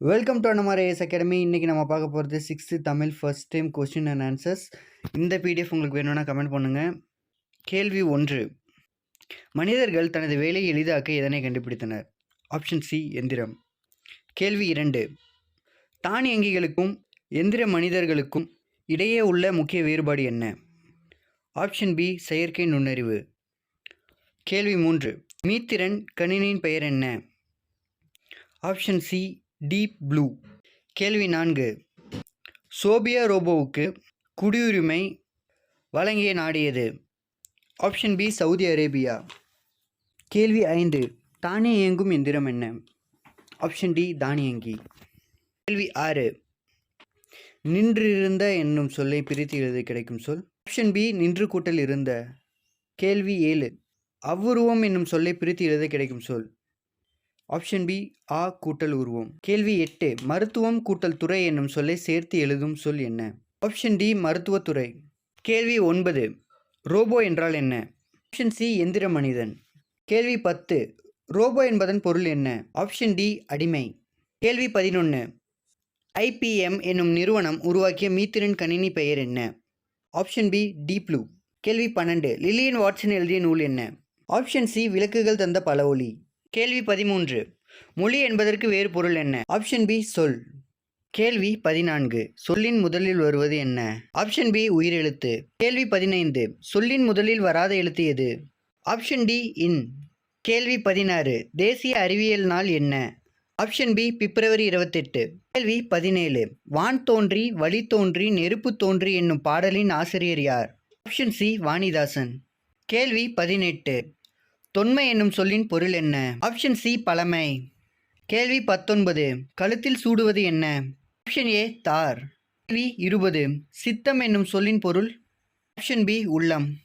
Welcome to Annamari IS academy இன்றைக்கி நம்ம பார்க்க போகிறது sixth Tamil first time question and answers இந்த பிடிஎஃப் உங்களுக்கு வேணும்னா கமெண்ட் பண்ணுங்கள் கேள்வி ஒன்று. மனிதர்கள் தனது வேலையை எளிதாக்க எதனை கண்டுபிடித்தனர்? ஆப்ஷன் சி எந்திரம். கேள்வி இரண்டு. தானியங்கிகளுக்கும் எந்திர மனிதர்களுக்கும் இடையே உள்ள முக்கிய வேறுபாடு என்ன? ஆப்ஷன் பி செயற்கை நுண்ணறிவு. கேள்வி மூன்று. மீத்திரன் கணினியின் பெயர் என்ன? ஆப்ஷன் சி டீப் ப்ளூ கேள்வி நான்கு. சோபியா ரோபோவுக்கு குடியுரிமை வழங்கிய நாடியது ஆப்ஷன் பி சவுதி அரேபியா கேள்வி ஐந்து. தானே இயங்கும் எந்திரம் என்ன? ஆப்ஷன் டி தானியங்கி. கேள்வி ஆறு. நின்றிருந்த என்னும் சொல்லை பிரித்து எழுத கிடைக்கும் சொல். ஆப்ஷன் பி நின்று கூட்டல் இருந்த. கேள்வி ஏழு. அவ்வுருவம் என்னும் சொல்லை பிரித்து எழுத கிடைக்கும் சொல். ஆப்ஷன் பி ஆ கூட்டல் உருவம். கேள்வி எட்டு மருத்துவம் கூட்டல் துறை என்னும் சொல்லை சேர்த்து எழுதும் சொல் என்ன? ஆப்ஷன் டி மருத்துவத்துறை கேள்வி ஒன்பது ரோபோ என்றால் என்ன? ஆப்ஷன் சி எந்திர மனிதன். கேள்வி பத்து ரோபோ என்பதன் பொருள் என்ன? ஆப்ஷன் டி அடிமை. கேள்வி பதினொன்று ஐபிஎம் என்னும் நிறுவனம் உருவாக்கிய மீத்திரன் கணினி பெயர் என்ன? ஆப்ஷன் பி டீப்ளூ கேள்வி பன்னெண்டு லில்லியன் வாட்சன் எழுதிய நூல் என்ன? ஆப்ஷன் சி விளக்குகள் தந்த பல ஒளி கேள்வி பதிமூன்று. மொழி என்பதற்கு வேறு பொருள் என்ன? ஆப்ஷன் பி சொல். கேள்வி பதினான்கு. சொல்லின் முதலில் வருவது என்ன? ஆப்ஷன் பி உயிரெழுத்து. கேள்வி பதினைந்து. சொல்லின் முதலில் வராத எழுத்து எது? ஆப்ஷன் டி இன். கேள்வி பதினாறு. தேசிய அறிவியல் நாள் என்ன? ஆப்ஷன் பி பிப்ரவரி இருபத்தெட்டு. கேள்வி பதினேழு. வான் தோன்றி வழி தோன்றி நெருப்பு தோன்றி என்னும் பாடலின் ஆசிரியர் யார்? Option C Vanidasan. கேள்வி பதினெட்டு. தொன்மை என்னும் சொல்லின் பொருள் என்ன? ஆப்ஷன் சி பழமை. கேள்வி பத்தொன்பது. கழுத்தில் சூடுவது என்ன? ஆப்ஷன் ஏ தார். கேள்வி இருபது. சித்தம் என்னும் சொல்லின் பொருள்? ஆப்ஷன் பி உள்ளம்.